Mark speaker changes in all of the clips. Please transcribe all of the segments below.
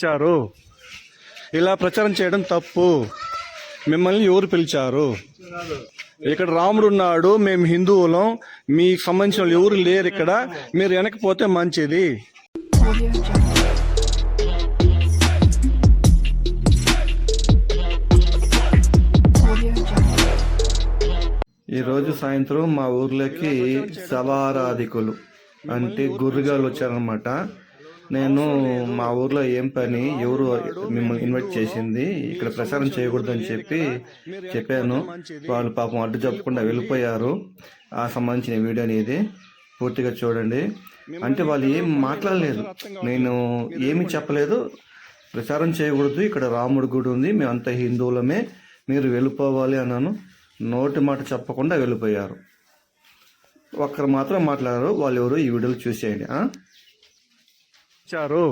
Speaker 1: ఇచ్చారు ఇలా ప్రచారం చేయడం తప్పు. మిమ్మల్ని ఎవరు పిలిచారు? ఇక్కడ రాముడు ఉన్నాడు మేము హిందువులం మీకు సంబంధించిన వాళ్ళు ఎవరు లేరు ఇక్కడ మీరు వెనకపోతే మంచిది. ఈరోజు సాయంత్రం మా ఊర్లోకి సవారాధికులు అంటే గుర్రుగాలు వచ్చారనమాట నేను మా ఊర్లో ఏం పని ఎవరు మిమ్మల్ని ఇన్వైట్ చేసింది ఇక్కడ ప్రచారం చేయకూడదని చెప్పి చెప్పాను. వాళ్ళు పాపం అడ్డు చెప్పకుండా వెళ్ళిపోయారు. ఆ సంబంధించిన వీడియోని ఇది పూర్తిగా చూడండి. అంటే వాళ్ళు ఏం మాట్లాడలేదు. నేను ఏమీ చెప్పలేదు. ప్రచారం చేయకూడదు. ఇక్కడ రాముడి గుడి ఉంది. మేమంతా హిందువులమే. మీరు వెళ్ళిపోవాలి అన్నాను. నోటి మాట చెప్పకుండా వెళ్ళిపోయారు. ఒక్కరు మాత్రం మాట్లాడారు. వాళ్ళు ఎవరు ఈ వీడియోలు చూసేయండి? ఇచ్చారు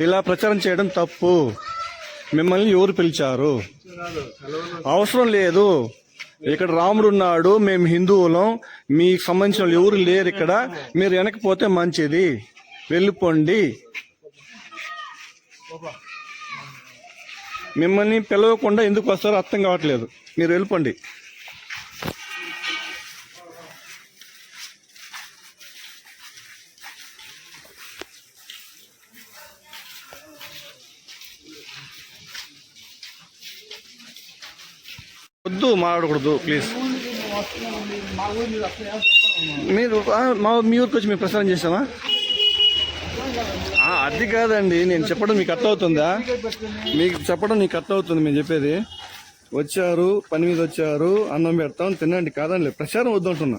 Speaker 1: ఇలా ప్రచారం చేయడం తప్పు. మిమ్మల్ని ఎవరు పిలిచారు? అవసరం లేదు. ఇక్కడ రాముడు ఉన్నాడు మేము హిందువులం మీకు సంబంధించిన ఎవరు లేరు ఇక్కడ. మీరు వెనకపోతే మంచిది. వెళ్ళిపోండి. మిమ్మల్ని పిలవకుండా ఎందుకు వస్తారో అర్థం కావట్లేదు. మీరు వెళ్ళిపోండి. వద్దు మాట్లాడకూడదు ప్లీజ్ మీరు మా మీ ఊరికి వచ్చి మేము ప్రసారం చేసామా అది కాదండి నేను చెప్పడం మీకు అర్థమవుతుందా మీకు చెప్పడం నీకు అర్థమవుతుంది మేము చెప్పేది. వచ్చారు పని మీద వచ్చారు అన్నం పెడతాం తినండి కాదండి ప్రచారం వద్దంటున్నా.